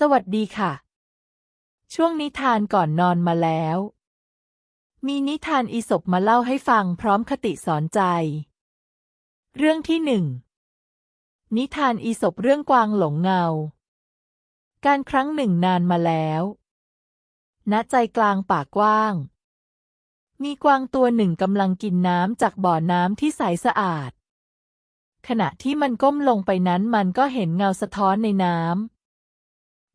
สวัสดีค่ะ ช่วงนิทานก่อนนอนมาแล้ว มีนิทานอีสปมาเล่าให้ฟังพร้อมคติสอนใจ เรื่องที่หนึ่งนิทานอีสปเรื่องกวางหลงเงา การครั้งหนึ่งนานมาแล้ว ณใจกลางป่ากว้าง มีกวางตัวหนึ่งกำลังกินน้ำจากบ่อน้ำที่ใสสะอาด ขณะที่มันก้มลงไปนั้นมันก็เห็นเงาสะท้อนในน้ำ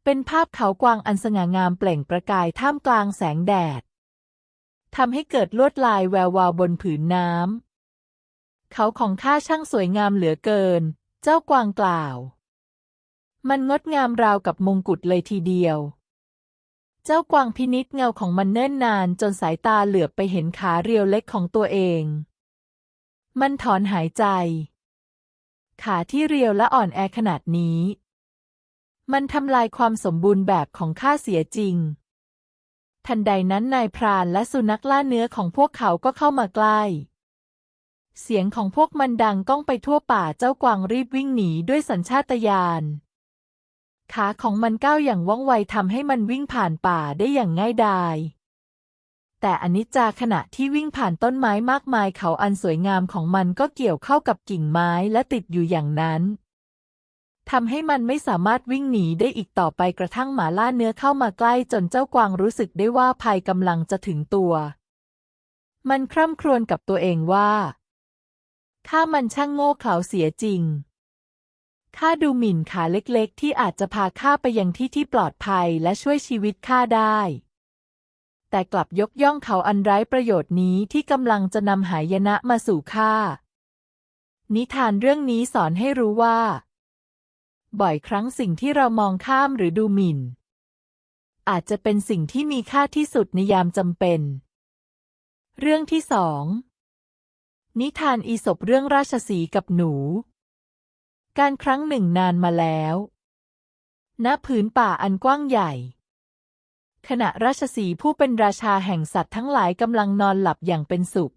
เป็นภาพเขากวางอันสง่างามเปล่งประกายท่ามกลางแสงแดดทำให้เกิดลวดลายแวววาวบนผืนน้ำ เขาของข้าช่างสวยงามเหลือเกิน เจ้ากวางกล่าว มันงดงามราวกับมงกุฎเลยทีเดียว เจ้ากวางพินิษเงาของมันเนิ่นนานจนสายตาเหลือบไปเห็นขาเรียวเล็กของตัวเอง มันถอนหายใจ ขาที่เรียวและอ่อนแอขนาดนี้ มันทำลายความสมบูรณ์แบบของข้าเสียจริง ทันใดนั้นนายพรานและสุนัขล่าเนื้อของพวกเขาก็เข้ามาใกล้ เสียงของพวกมันดังก้องไปทั่วป่าเจ้ากวางรีบวิ่งหนีด้วยสัญชาตญาณ ขาของมันก้าวอย่างว่องไวทำให้มันวิ่งผ่านป่าได้อย่างง่ายดายแต่อนิจจาขณะที่วิ่งผ่านต้นไม้มากมายเขาอันสวยงามของมันก็เกี่ยวเข้ากับกิ่งไม้และติดอยู่อย่างนั้น ทำให้มันไม่สามารถวิ่งหนีได้อีกต่อไปกระทั่งหมาล่าเนื้อเข้ามาใกล้จนเจ้ากวางรู้สึกได้ว่าภัยกำลังจะถึงตัว มันคร่ำครวญกับตัวเองว่าข้ามันช่างโง่เขลาเสียจริงข้าดูหมิ่นขาเล็กๆ ที่อาจจะพาข้าไปยังที่ที่ปลอดภัยและช่วยชีวิตข้าได้ แต่กลับยกย่องเขาอันไร้ประโยชน์นี้ที่กำลังจะนำหายนะมาสู่ข้า นิทานเรื่องนี้สอนให้รู้ว่า บ่อยครั้งสิ่งที่เรามองข้ามหรือดูหมิ่น อาจจะเป็นสิ่งที่มีค่าที่สุดในยามจำเป็น เรื่องที่สองนิทานอีสปเรื่องราชสีกับหนู การครั้งหนึ่งนานมาแล้ว ณ ผืนป่าอันกว้างใหญ่ ขณะราชสีผู้เป็นราชาแห่งสัตว์ทั้งหลายกำลังนอนหลับอย่างเป็นสุข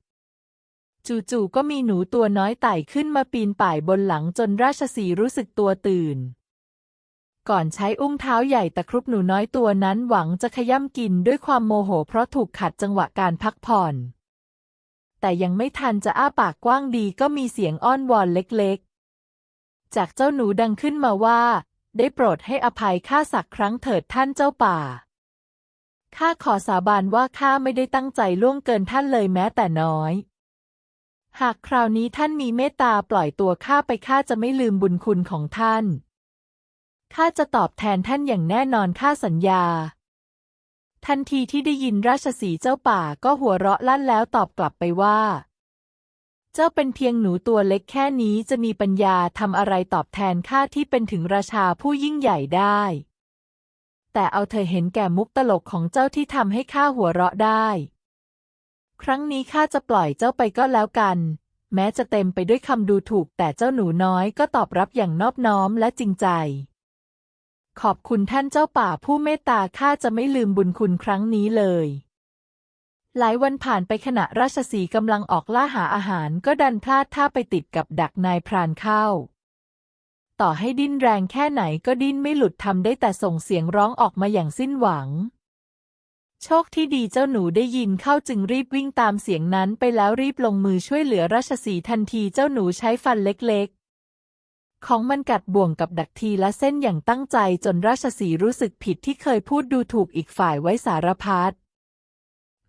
จู่ๆก็มีหนูตัวน้อยไต่ขึ้นมาปีนป่ายบนหลังจนราชสีรู้สึกตัวตื่น ก่อนใช้อุ้งเท้าใหญ่ตะครุบหนูน้อยตัวนั้นหวังจะขย้ำกินด้วยความโมโหเพราะถูกขัดจังหวะการพักผ่อน แต่ยังไม่ทันจะอ้าปากกว้างดีก็มีเสียงอ้อนวอนเล็กๆ จากเจ้าหนูดังขึ้นมาว่า ได้โปรดให้อภัยข้าสักครั้งเถิดท่านเจ้าป่าข้าขอสาบานว่าข้าไม่ได้ตั้งใจล่วงเกินท่านเลยแม้แต่น้อย หากคราวนี้ท่านมีเมตตาปล่อยตัวข้าไปข้าจะไม่ลืมบุญคุณของท่าน ข้าจะตอบแทนท่านอย่างแน่นอนข้าสัญญา ทันทีที่ได้ยินราชสีเจ้าป่าก็หัวเราะลั่นแล้วตอบกลับไปว่า เจ้าเป็นเพียงหนูตัวเล็กแค่นี้จะมีปัญญาทำอะไรตอบแทนข้าที่เป็นถึงราชาผู้ยิ่งใหญ่ได้ แต่เอาเธอเห็นแก่มุกตลกของเจ้าที่ทำให้ข้าหัวเราะได้ ครั้งนี้ข้าจะปล่อยเจ้าไปก็แล้วกัน แม้จะเต็มไปด้วยคำดูถูกแต่เจ้าหนูน้อยก็ตอบรับอย่างนอบน้อมและจริงใจ ขอบคุณท่านเจ้าป่าผู้เมตตาข้าจะไม่ลืมบุญคุณครั้งนี้เลย หลายวันผ่านไปขณะราชสีกำลังออกล่าหาอาหารก็ดันพลาดท่าไปติดกับดักนายพรานเข้าต่อให้ดิ้นแรงแค่ไหนก็ดิ้นไม่หลุดทำได้แต่ส่งเสียงร้องออกมาอย่างสิ้นหวัง โชคที่ดีเจ้าหนูได้ยินเข้าจึงรีบวิ่งตามเสียงนั้นไปแล้วรีบลงมือช่วยเหลือราชสีทันทีเจ้าหนูใช้ฟันเล็กๆ ของมันกัดบ่วงกับดักทีละเส้นอย่างตั้งใจจนราชสีรู้สึกผิดที่เคยพูดดูถูกอีกฝ่ายไว้สารพัด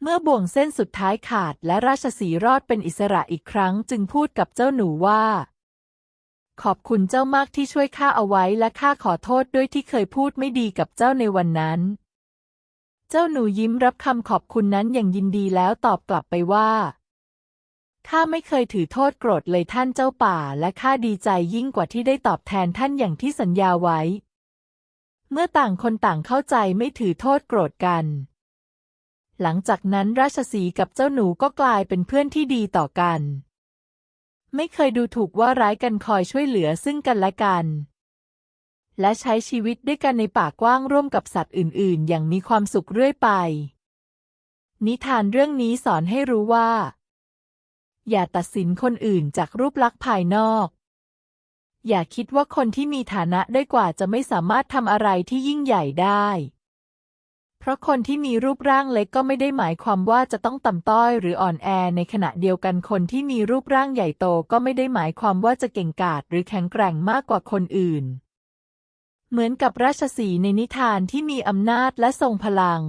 เมื่อบ่วงเส้นสุดท้ายขาดและราชสีรอดเป็นอิสระอีกครั้งจึงพูดกับเจ้าหนูว่า ขอบคุณเจ้ามากที่ช่วยข้าเอาไว้และข้าขอโทษด้วยที่เคยพูดไม่ดีกับเจ้าในวันนั้น เจ้าหนูยิ้มรับคำขอบคุณนั้นอย่างยินดีแล้วตอบกลับไปว่า ข้าไม่เคยถือโทษโกรธเลยท่านเจ้าป่า และข้าดีใจยิ่งกว่าที่ได้ตอบแทนท่านอย่างที่สัญญาไว้ เมื่อต่างคนต่างเข้าใจไม่ถือโทษโกรธกัน หลังจากนั้นราชสีกับเจ้าหนูก็กลายเป็นเพื่อนที่ดีต่อกัน ไม่เคยดูถูกว่าร้ายกันคอยช่วยเหลือซึ่งกันและกัน และใช้ชีวิตด้วยกันในป่ากว้างร่วมกับสัตว์อื่น ๆ อย่างมีความสุขเรื่อยไป นิทานเรื่องนี้สอนให้รู้ว่า อย่าตัดสินคนอื่นจากรูปลักษณ์ภายนอก อย่าคิดว่าคนที่มีฐานะด้อยกว่าจะไม่สามารถทำอะไรที่ยิ่งใหญ่ได้ เพราะคนที่มีรูปร่างเล็กก็ไม่ได้หมายความว่าจะต้องต่ำต้อยหรืออ่อนแอ ในขณะเดียวกันคนที่มีรูปร่างใหญ่โตก็ไม่ได้หมายความว่าจะเก่งกาจหรือแข็งแกร่งมากกว่าคนอื่น เหมือนกับราชสีในนิทานที่มีอำนาจและทรงพลัง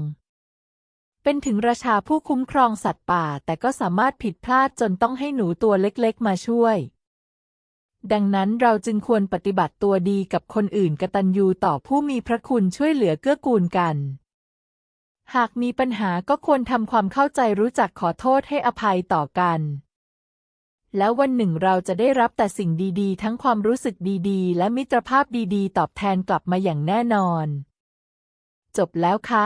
เป็นถึงราชาผู้คุ้มครองสัตว์ป่าแต่ก็สามารถผิดพลาดจนต้องให้หนูตัวเล็กๆ มาช่วย ดังนั้นเราจึงควรปฏิบัติตัวดีกับคนอื่นกตัญญูต่อผู้มีพระคุณช่วยเหลือเกื้อกูลกัน หากมีปัญหาก็ควรทำความเข้าใจรู้จักขอโทษให้อภัยต่อกัน แล้ววันหนึ่งเราจะได้รับแต่สิ่งดีๆ ทั้งความรู้สึกดีๆ และมิตรภาพดีๆ ตอบแทนกลับมาอย่างแน่นอน จบแล้วคะ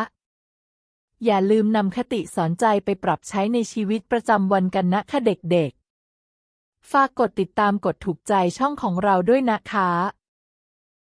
อย่าลืมนำคติสอนใจไปปรับใช้ในชีวิตประจำวันกันนะคะเด็กๆ ฝากกดติดตามกดถูกใจช่องของเราด้วยนะคะ